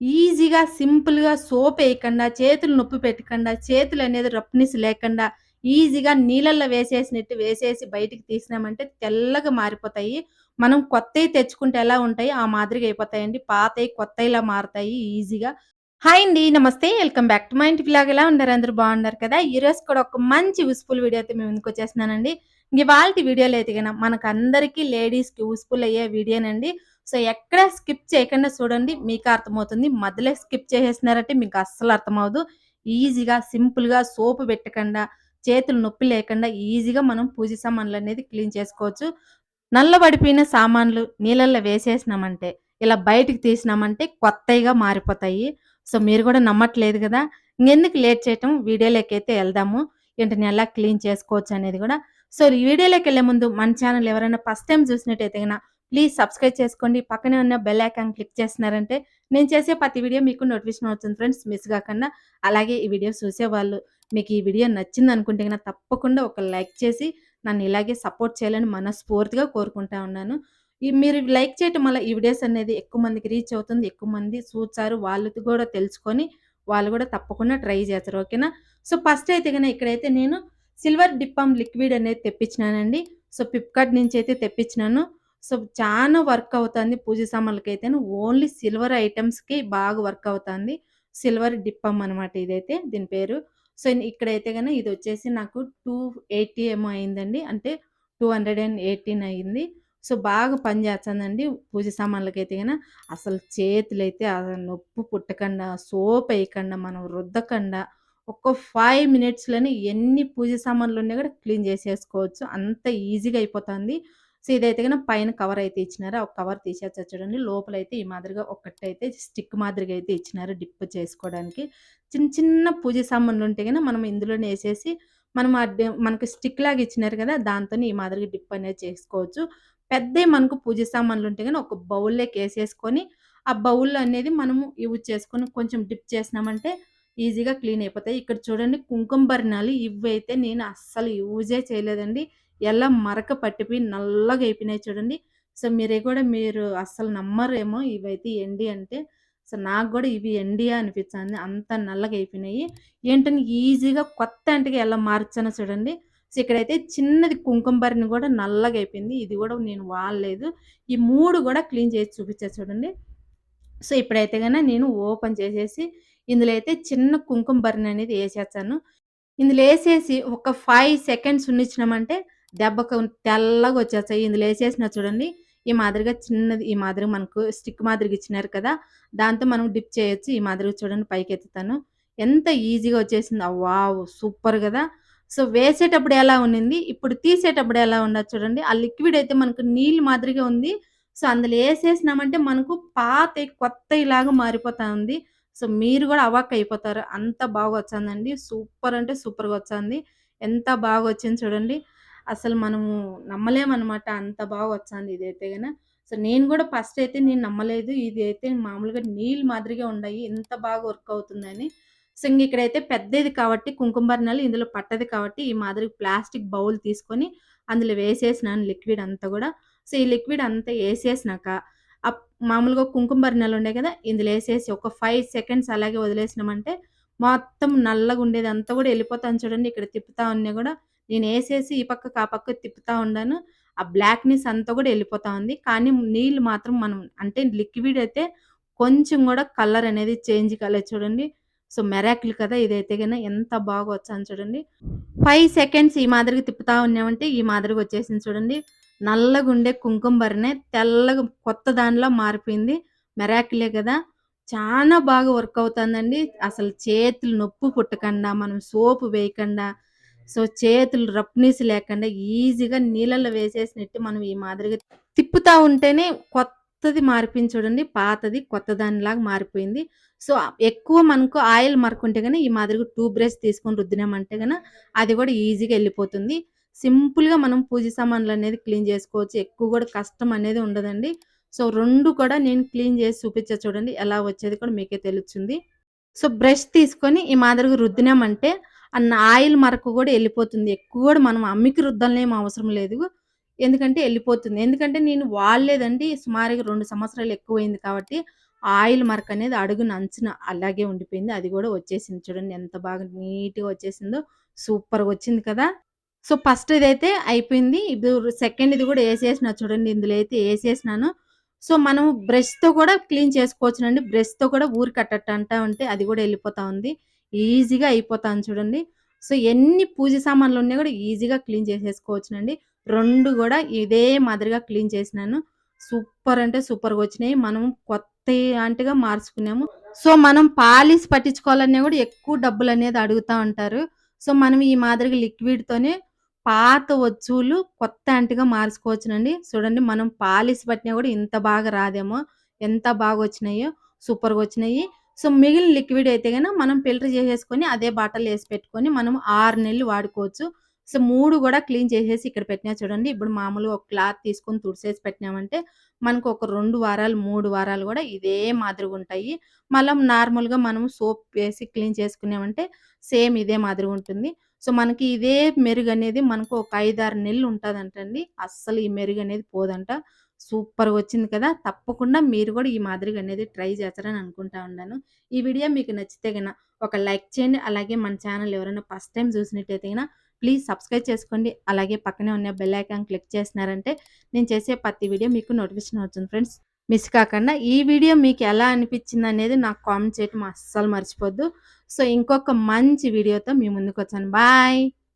ఈజీగా, సింపుల్‌గా సోప్ వేయకుండా చేతులు నొప్పి పెట్టకుండా, చేతులు అనేది రఫ్‌నెస్ లేకుండా, ఈజీగా నీళ్ళల్లో వేసేసినట్టు వేసేసి బయటికి తీసినామంటే తెల్లగా మారిపోతాయి. మనం కొత్తవి తెచ్చుకుంటే ఎలా ఉంటాయి, ఆ మాదిరిగా అయిపోతాయండి. పాతవి కొత్తయిలా మారతాయి ఈజీగా. హాయ్ అండి. నమస్తే. వెల్కమ్ బ్యాక్ టు మై ఇంటి ఎలా ఉన్నారు? అందరూ బాగున్నారు కదా! ఈరోజు కూడా ఒక మంచి వుస్ఫుల్ వీడియో అయితే మేము ఎందుకు వచ్చేస్తున్నానండి ఇవాళ వీడియోలో అయితే గన మనకందరికీ లేడీస్‌కి యూస్ఫుల్ అయ్యే వీడియోనండి. సో, ఎక్కడ స్కిప్ చేయకుండా చూడండి. మీకు అర్థమవుతుంది. మధ్యలో స్కిప్ చేసేసినారంటే మీకు అస్సలు అర్థమవుదు ఈజీగా, సింపుల్‌గా సోపు పెట్టకుండా, చేతులు నొప్పి లేకుండా ఈజీగా మనం పూజ సామాన్లు అనేది క్లీన్ చేసుకోవచ్చు. నల్లబడిపోయిన సామాన్లు నీళ్ళల్లో వేసేసినామంటే, ఇలా బయటికి తీసినామంటే కొత్తగా మారిపోతాయి. సో, మీరు కూడా నమ్మట్లేదు కదా ఇంకెందుకు లేట్ చేయటం వీడియోలోకి అయితే వెళ్దాము ఏంటని ఎలా క్లీన్ చేసుకోవచ్చు అనేది కూడా సో, ఈ వీడియోలోకి వెళ్ళే ముందు మన ఛానల్ ఎవరైనా ఫస్ట్ టైం చూసినట్టయితే కనుక ప్లీజ్ సబ్స్క్రైబ్ చేసుకోండి. పక్కనే ఉన్న బెల్ ఐకాన్ క్లిక్ చేసినారంటే నేను చేసే ప్రతి వీడియో మీకు నోటిఫికేషన్ అవుతుంది ఫ్రెండ్స్ మిస్ కాకుండా అలాగే ఈ వీడియో చూసేవాళ్ళు మీకు ఈ వీడియో నచ్చింది అనుకుంటే కనుక తప్పకుండా ఒక లైక్ చేసి నన్ను ఇలాగే సపోర్ట్ చేయాలని మనస్ఫూర్తిగా కోరుకుంటా ఉన్నాను. ఈ మీరు లైక్ చేయటం వల్ల ఈ వీడియోస్ అనేది ఎక్కువ మందికి రీచ్ అవుతుంది. ఎక్కువ మంది చూచారు వాళ్ళది కూడా తెలుసుకొని వాళ్ళు కూడా తప్పకుండా ట్రై చేస్తారు. ఓకేనా? సో, ఫస్ట్ అయితే కనుక ఇక్కడైతే నేను సిల్వర్ డిప్పమ్ లిక్విడ్ అనేది తెప్పించినానండి. సో, ఫ్లిప్‌కార్ట్ నుంచి అయితే తెప్పించినాను. సో, చాలా వర్క్ అవుతుంది పూజ సామాన్లకైతే ఓన్లీ సిల్వర్ ఐటమ్స్కి బాగా వర్క్ అవుతుంది. సిల్వర్ డిప్పమ్ అనమాట ఇదైతే దీని పేరు. సో, ఇక్కడైతే కానీ ఇది వచ్చేసి నాకు 280 ఏమో అయిందండి. అంటే 218 అయింది. సో, బాగా పనిచేస్తుందండి పూజ సామాన్లకైతే కనుక అసలు చేతులైతే నొప్పు పుట్టకుండా, సోప్ వేయకుండా మనం రుద్దకుండా ఒక్క ఫైవ్ మినిట్స్‌లోనే ఎన్ని పూజ సామాన్లు ఉన్నా కూడా క్లీన్ చేసేసుకోవచ్చు. అంత ఈజీగా అయిపోతుంది. సో, ఇదైతే కనుక పైన కవర్ అయితే ఇచ్చినారు. ఆ కవర్ తీసేసి చూడండి. లోపలైతే ఈ మాదిరిగా ఒక్కటైతే స్టిక్ మాదిరిగా అయితే ఇచ్చినారు డిప్ చేసుకోవడానికి. చిన్న చిన్న పూజ సామాన్లు ఉంటే కనుక మనం ఇందులోనే వేసేసి మనం మనకు మనకి స్టిక్ లాగా ఇచ్చినారు కదా దాంతో ఈ మాదిరిగా డిప్ అనేది చేసుకోవచ్చు. పెద్దయి మనకు పూజ సామాన్లు ఉంటే కానీ ఒక బౌల్‌లోకి వేసేసుకొని ఆ బౌల్ అనేది మనము యూజ్ చేసుకొని కొంచెం డిప్ చేసినామంటే ఈజీగా క్లీన్ అయిపోతాయి. ఇక్కడ చూడండి కుంకుమ బర్ణాలు ఇవైతే నేను అస్సలు యూజే చేయలేదండి. ఎలా మరక పట్టిపోయి నల్లగా అయిపోయినాయి చూడండి. సో, మీరే కూడా మీరు అస్సలు నమ్మరేమో ఇవైతే ఎండి అంటే. సో, నాకు కూడా ఇవి ఎండియా అనిపించింది. అంత నల్లగా అయిపోయినాయి. ఏంటని ఈజీగా కొత్త అంటగా ఎలా మార్చానో చూడండి. సో, ఇక్కడైతే చిన్నది కుంకుమ కూడా నల్లగా అయిపోయింది. ఇది కూడా నేను వాడలేదు. ఈ మూడు కూడా క్లీన్ చేసి చూపించా చూడండి. సో, ఇప్పుడైతే కానీ నేను ఓపెన్ చేసేసి ఇందులో అయితే చిన్న కుంకుమ బరిణి అనేది వేసేస్తాను ఇందులో వేసేసి ఒక ఫైవ్ సెకండ్స్ ఉన్నిచ్చినామంటే దెబ్బకు తెల్లగా వచ్చేస్తాయి. ఇందులో వేసేసిన చూడండి. ఈ మాదిరిగా చిన్నది ఈ మాదిరిగా మనకు స్టిక్ మాదిరిగా ఇచ్చినారు కదా! దాంతో మనం డిప్ చేయొచ్చు. ఈ మాదిరిగా చూడండి పైకెత్తుతాను. ఎంత ఈజీగా వచ్చేసింది వావ్! సూపర్ కదా సో, వేసేటప్పుడు ఎలా ఉన్నింది, ఇప్పుడు తీసేటప్పుడు ఎలా ఉండదు చూడండి. ఆ లిక్విడ్ అయితే మనకు నీళ్ళు మాదిరిగా ఉంది. సో, అందులో వేసేసినామంటే మనకు పాత కొత్త ఇలాగా మారిపోతా ఉంది. సో, మీరు కూడా అవాక్ అయిపోతారు అంత బాగా వచ్చిందండి సూపర్ అంటే సూపర్‌గా వచ్చింది ఎంత బాగా వచ్చింది చూడండి. అసలు మనము నమ్మలేమనమాట. అంత బాగా వచ్చింది ఇదైతే కానీ సో, నేను కూడా ఫస్ట్ అయితే నేను నమ్మలేదు. ఇది అయితే మామూలుగా నీళ్ళు మాదిరిగా ఉన్నాయి ఎంత బాగా వర్క్ అవుతుందని. సో, ఇంక ఇక్కడైతే పెద్దది కాబట్టి కుంకుమబర్ణాలు ఇందులో పట్టదు కాబట్టి ఈ మాదిరిగా ప్లాస్టిక్ బౌల్ తీసుకొని అందులో వేసేసినాను లిక్విడ్ అంతా కూడా సో, ఈ లిక్విడ్ అంతా వేసేసినాక మామూలుగా కుంకుమ బర్ణాలు ఉండేవి కదా ఇందులో వేసేసి ఒక ఫైవ్ సెకండ్స్ అలాగే వదిలేసినామంటే మొత్తం నల్లగా ఉండేది అంతా కూడా వెళ్ళిపోతాను చూడండి. ఇక్కడ తిప్పుతా ఉన్నా కూడా నేను వేసేసి ఈ పక్క ఆ పక్కకి తిప్పుతా ఉన్నాను ఆ బ్లాక్‌నెస్ అంతా కూడా వెళ్ళిపోతా ఉంది. కానీ నీళ్ళు మాత్రం మనం అంటే లిక్విడ్ అయితే కొంచెం కూడా కలర్ అనేది చేంజ్ కాలేదు చూడండి. సో, మెరాకిల్ కదా! ఇదైతే గన ఎంత బాగా వచ్చాను చూడండి. ఫైవ్ సెకండ్స్ ఈ మాదిరిగా తిప్పుతా ఉన్నామంటే ఈ మాదిరిగా వచ్చేసింది చూడండి. నల్లగుండే కుంకుమ బరిణె తెల్లగా కొత్త దానిలా మారిపోయింది. మెరాకిలే కదా చాలా బాగా వర్క్ అవుతుందండి. అసలు చేతులు నొప్పి పుట్టకుండా, మనం సోపు వేయకుండా, సో, చేతులు రఫ్‌నెస్ లేకుండా ఈజీగా నీళ్ళల్లో వేసేసినట్టు మనం ఈ మాదిరిగా తిప్పుతా ఉంటేనే కొత్తది మారిపోయింది చూడండి. పాతది కొత్త దానిలాగా మారిపోయింది. సో, ఎక్కువ మనకు ఆయిల్ మరకుంటే కానీ ఈ మాదిరిగా టూ బ్రష్ తీసుకొని రుద్దినామంటే కనుక అది కూడా ఈజీగా వెళ్ళిపోతుంది సింపుల్‌గా మనం పూజ సామాన్లు అనేది క్లీన్ చేసుకోవచ్చు. ఎక్కువ కూడా కష్టం అనేది ఉండదండి. సో, రెండు కూడా నేను క్లీన్ చేసి చూపించా చూడండి. ఎలా వచ్చేది కూడా మీకే తెలుస్తుంది. సో, బ్రష్ తీసుకొని ఈ మాదిరిగా రుద్దినామంటే అన్న ఆయిల్ మరక కూడా వెళ్ళిపోతుంది ఎక్కువ కూడా మనం అమ్మికి రుద్దలనేం అవసరం లేదు. ఎందుకంటే వెళ్ళిపోతుంది ఎందుకంటే నేను వాడలేదండి. సుమారుగా రెండు సంవత్సరాలు ఎక్కువైంది కాబట్టి ఆయిల్ మరక అనేది అడుగున అంచున అలాగే ఉండిపోయింది. అది కూడా వచ్చేసింది చూడండి ఎంత బాగా నీట్‌గా వచ్చేసిందో. సూపర్‌గా వచ్చింది కదా! సో, ఫస్ట్ ఇదైతే అయిపోయింది. ఇప్పుడు సెకండ్ ఇది కూడా వేసేసిన చూడండి. ఇందులో అయితే వేసేసినాను సో, మనం బ్రష్‌తో కూడా క్లీన్ చేసుకోవచ్చునండి. బ్రష్‌తో కూడా ఊరికి కట్టట్టు అంటా ఉంటే అది కూడా వెళ్ళిపోతా ఉంది. ఈజీగా అయిపోతాను చూడండి. సో, ఎన్ని పూజ సామాన్లు సామాన్లున్నా కూడా ఈజీగా క్లీన్ చేసేసుకోవచ్చునండి. రెండు కూడా ఇదే మాదిరిగా క్లీన్ చేసినాను. సూపర్ అంటే సూపర్‌గా వచ్చినాయి. మనం కొత్త అంటగా మార్చుకున్నాము. సో, మనం పాలిష్ పట్టించుకోవాలన్నా కూడా ఎక్కువ డబ్బులు అనేది అడుగుతా ఉంటారు. సో, మనం ఈ మాదిరిగా లిక్విడ్‌తోనే పాత వస్తువులు కొత్త అంటిగా మార్చుకోవచ్చునండి. చూడండి మనం పాలిష్ పట్టినా కూడా ఇంత బాగా రాదేమో. ఎంత బాగా వచ్చినాయో సూపర్‌గా వచ్చినాయి. సో, మిగిలిన లిక్విడ్ అయితే కనుక మనం ఫిల్టర్ చేసేసుకొని అదే బాటలు వేసి పెట్టుకొని మనం ఆరు నెలలు వాడుకోవచ్చు. సో, మూడు కూడా క్లీన్ చేసేసి ఇక్కడ పెట్టినా చూడండి. ఇప్పుడు మామూలుగా ఒక క్లాత్ తీసుకొని తుడిసేసి పెట్టినామంటే మనకు ఒక రెండు వారాలు, మూడు వారాలు కూడా ఇదే మాదిరిగా ఉంటాయి మళ్ళీ నార్మల్‌గా మనం సోప్ వేసి క్లీన్ చేసుకున్నామంటే సేమ్ ఇదే మాదిరిగా ఉంటుంది. సో, మనకి ఇదే మెరుగు అనేది మనకు ఒక 5, 6 నెలలు ఉంటుందంటండి అస్సలు ఈ మెరుగు అనేది పోదంట. సూపర్‌గా వచ్చింది కదా! తప్పకుండా మీరు కూడా ఈ మాదిరిగా అనేది ట్రై చేస్తారని అనుకుంటా ఉన్నాను. ఈ వీడియో మీకు నచ్చితే గన ఒక లైక్ చేయండి. అలాగే మన ఛానల్ ఎవరైనా ఫస్ట్ టైం చూసినట్టయితే గన ప్లీజ్ సబ్స్క్రైబ్ చేసుకోండి. అలాగే పక్కనే ఉన్న బెల్ ఐకాన్ క్లిక్ చేసినారంటే నేను చేసే ప్రతి వీడియో మీకు నోటిఫికేషన్ అవుతుంది ఫ్రెండ్స్. మిస్ కాకుండా ఈ వీడియో మీకు ఎలా అనిపించింది అనేది నాకు కామెంట్ చేయటం అస్సలు మర్చిపోద్దు. సో, ఇంకొక మంచి వీడియోతో మీ ముందుకొచ్చాను. బాయ్.